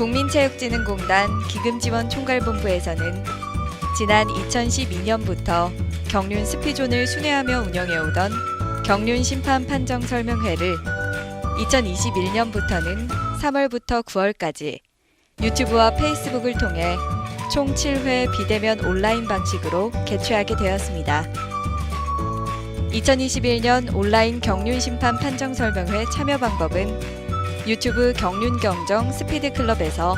국민체육진흥공단 기금지원총괄본부에서는 지난 2012년부터 경륜 스피존을 순회하며 운영해오던 경륜 심판 판정 설명회를 2021년부터는 3월부터 9월까지 유튜브와 페이스북을 통해 총 7회 비대면 온라인 방식으로 개최하게 되었습니다. 2021년 온라인 경륜 심판 판정 설명회 참여 방법은 유튜브 경륜경정 스피드클럽에서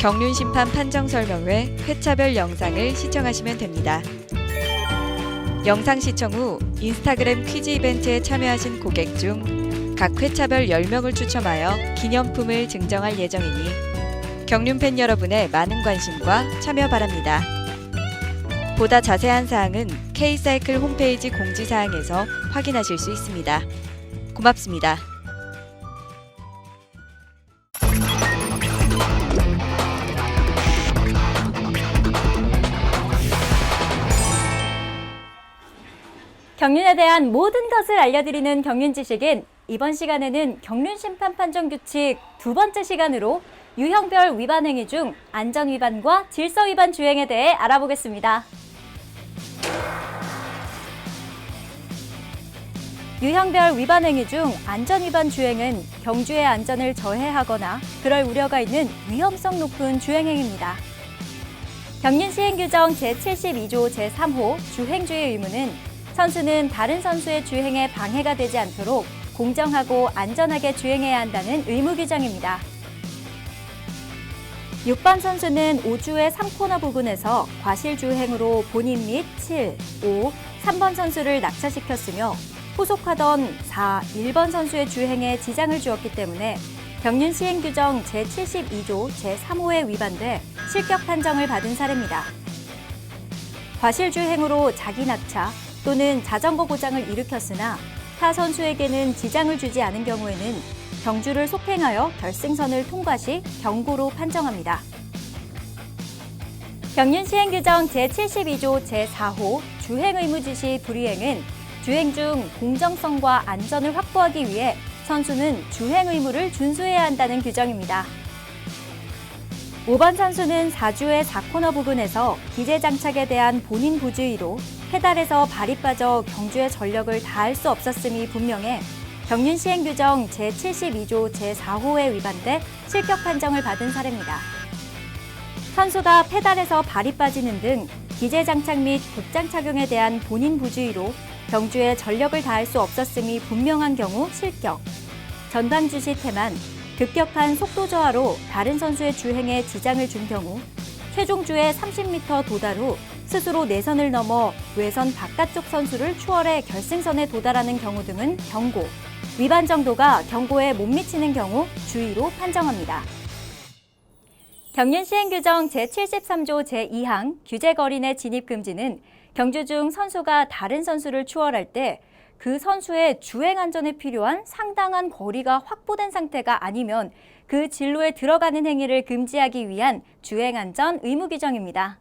경륜 심판 판정 설명회 회차별 영상을 시청하시면 됩니다. 영상 시청 후 인스타그램 퀴즈 이벤트에 참여하신 고객 중 각 회차별 10명을 추첨하여 기념품을 증정할 예정이니 경륜팬 여러분의 많은 관심과 참여 바랍니다. 보다 자세한 사항은 K사이클 홈페이지 공지사항에서 확인하실 수 있습니다. 고맙습니다. 경륜에 대한 모든 것을 알려드리는 경륜 지식인 이번 시간에는 경륜 심판 판정 규칙 두 번째 시간으로 유형별 위반 행위 중 안전 위반과 질서 위반 주행에 대해 알아보겠습니다. 유형별 위반 행위 중 안전 위반 주행은 경주의 안전을 저해하거나 그럴 우려가 있는 위험성 높은 주행 행위입니다. 경륜 시행 규정 제72조 제3호 주행주의 의무는 선수는 다른 선수의 주행에 방해가 되지 않도록 공정하고 안전하게 주행해야 한다는 의무 규정입니다. 6번 선수는 5주의 3코너 부근에서 과실 주행으로 본인 및 7, 5, 3번 선수를 낙차시켰으며 후속하던 4, 1번 선수의 주행에 지장을 주었기 때문에 경륜 시행 규정 제72조 제3호에 위반돼 실격 판정을 받은 사례입니다. 과실 주행으로 자기 낙차 또는 자전거 고장을 일으켰으나 타 선수에게는 지장을 주지 않은 경우에는 경주를 속행하여 결승선을 통과 시 경고로 판정합니다. 경륜 시행 규정 제72조 제4호 주행 의무 지시 불이행은 주행 중 공정성과 안전을 확보하기 위해 선수는 주행 의무를 준수해야 한다는 규정입니다. 5번 선수는 4주의 4코너 부근에서 기재 장착에 대한 본인 부주의로 페달에서 발이 빠져 경주의 전력을 다할 수 없었음이 분명해 경륜 시행 규정 제72조 제4호에 위반돼 실격 판정을 받은 사례입니다. 선수가 페달에서 발이 빠지는 등 기재 장착 및 복장 착용에 대한 본인 부주의로 경주에 전력을 다할 수 없었음이 분명한 경우 실격. 전방 주시 태만, 급격한 속도 저하로 다른 선수의 주행에 지장을 준 경우 최종주의 30m 도달 후 스스로 내선을 넘어 외선 바깥쪽 선수를 추월해 결승선에 도달하는 경우 등은 경고, 위반 정도가 경고에 못 미치는 경우 주의로 판정합니다. 경륜 시행 규정 제73조 제2항 규제 거리 내 진입 금지는 경주 중 선수가 다른 선수를 추월할 때 그 선수의 주행 안전에 필요한 상당한 거리가 확보된 상태가 아니면 그 진로에 들어가는 행위를 금지하기 위한 주행 안전 의무 규정입니다.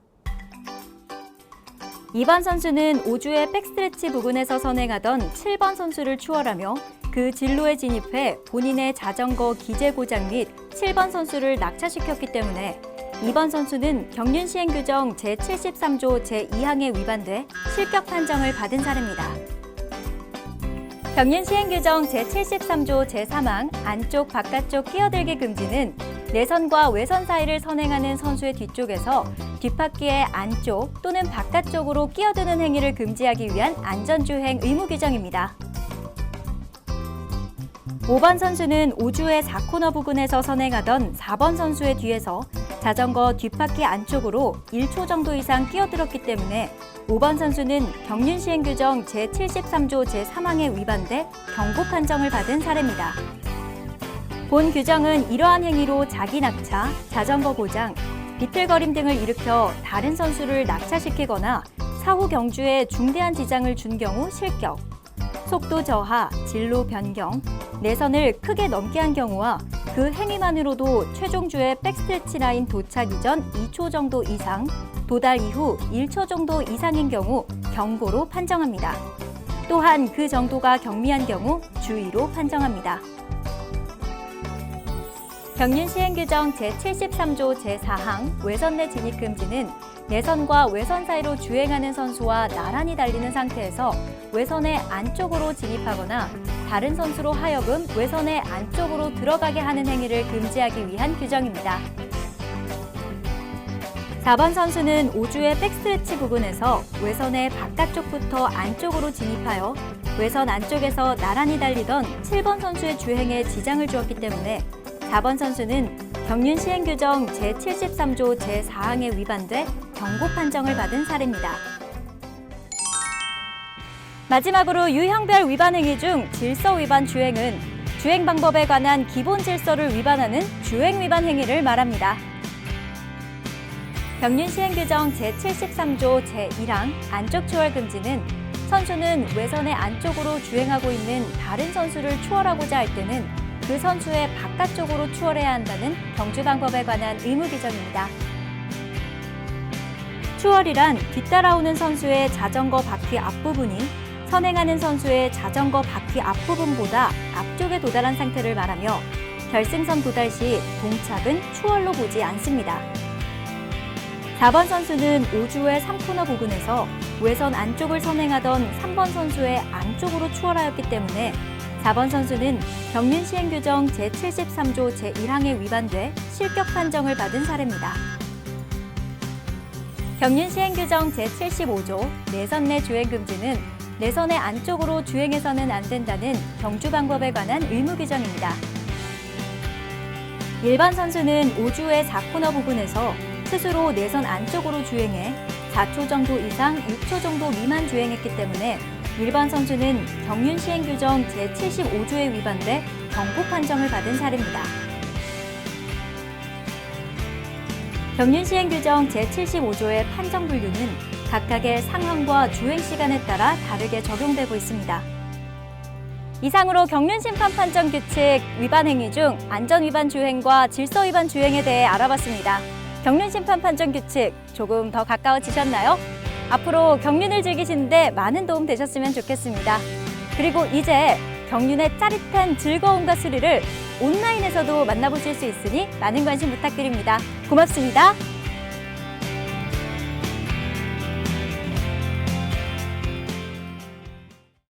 2번 선수는 5주의 백스트레치 부근에서 선행하던 7번 선수를 추월하며 그 진로에 진입해 본인의 자전거 기재 고장 및 7번 선수를 낙차시켰기 때문에 2번 선수는 경륜 시행 규정 제73조 제2항에 위반돼 실격 판정을 받은 사례입니다. 경륜 시행 규정 제73조 제3항 안쪽 바깥쪽 끼어들기 금지는 내선과 외선 사이를 선행하는 선수의 뒤쪽에서 뒷바퀴의 안쪽 또는 바깥쪽으로 끼어드는 행위를 금지하기 위한 안전주행 의무 규정입니다. 5번 선수는 5주의 4코너 부근에서 선행하던 4번 선수의 뒤에서 자전거 뒷바퀴 안쪽으로 1초 정도 이상 끼어들었기 때문에 5번 선수는 경륜 시행 규정 제73조 제3항에 위반돼 경고 판정을 받은 사례입니다. 본 규정은 이러한 행위로 자기 낙차, 자전거 고장, 비틀거림 등을 일으켜 다른 선수를 낙차시키거나 사후 경주에 중대한 지장을 준 경우 실격, 속도 저하, 진로 변경, 내선을 크게 넘게 한 경우와 그 행위만으로도 최종주의 백스트레치 라인 도착 이전 2초 정도 이상, 도달 이후 1초 정도 이상인 경우 경고로 판정합니다. 또한 그 정도가 경미한 경우 주의로 판정합니다. 경륜 시행 규정 제73조 제4항 외선 내 진입 금지는 내선과 외선 사이로 주행하는 선수와 나란히 달리는 상태에서 외선의 안쪽으로 진입하거나 다른 선수로 하여금 외선의 안쪽으로 들어가게 하는 행위를 금지하기 위한 규정입니다. 4번 선수는 5주의 백스트레치 부근에서 외선의 바깥쪽부터 안쪽으로 진입하여 외선 안쪽에서 나란히 달리던 7번 선수의 주행에 지장을 주었기 때문에 4번 선수는 경륜 시행 규정 제73조 제4항에 위반돼 경고 판정을 받은 사례입니다. 마지막으로 유형별 위반 행위 중 질서 위반 주행은 주행 방법에 관한 기본 질서를 위반하는 주행 위반 행위를 말합니다. 경륜 시행 규정 제73조 제1항 안쪽 추월 금지는 선수는 외선의 안쪽으로 주행하고 있는 다른 선수를 추월하고자 할 때는 그 선수의 바깥쪽으로 추월해야 한다는 경주 방법에 관한 의무 규정입니다. 추월이란 뒤따라오는 선수의 자전거 바퀴 앞부분이 선행하는 선수의 자전거 바퀴 앞부분보다 앞쪽에 도달한 상태를 말하며 결승선 도달 시 동착은 추월로 보지 않습니다. 4번 선수는 5주의 3코너 부근에서 외선 안쪽을 선행하던 3번 선수의 안쪽으로 추월하였기 때문에 4번 선수는 경륜 시행 규정 제73조 제1항에 위반돼 실격 판정을 받은 사례입니다. 경륜 시행 규정 제75조 내선 내 주행 금지는 내선의 안쪽으로 주행해서는 안 된다는 경주 방법에 관한 의무 규정입니다. 일반 선수는 5주의 4코너 부근에서 스스로 내선 안쪽으로 주행해 4초 정도 이상 6초 정도 미만 주행했기 때문에 일반 선수는 경륜 시행 규정 제75조에 위반돼 경고 판정을 받은 사례입니다. 경륜 시행 규정 제75조의 판정 분류는 각각의 상황과 주행 시간에 따라 다르게 적용되고 있습니다. 이상으로 경륜 심판 판정 규칙 위반 행위 중 안전 위반 주행과 질서 위반 주행에 대해 알아봤습니다. 경륜 심판 판정 규칙 조금 더 가까워지셨나요? 앞으로 경륜을 즐기시는데 많은 도움 되셨으면 좋겠습니다. 그리고 이제 경륜의 짜릿한 즐거움과 스릴을 온라인에서도 만나보실 수 있으니 많은 관심 부탁드립니다. 고맙습니다.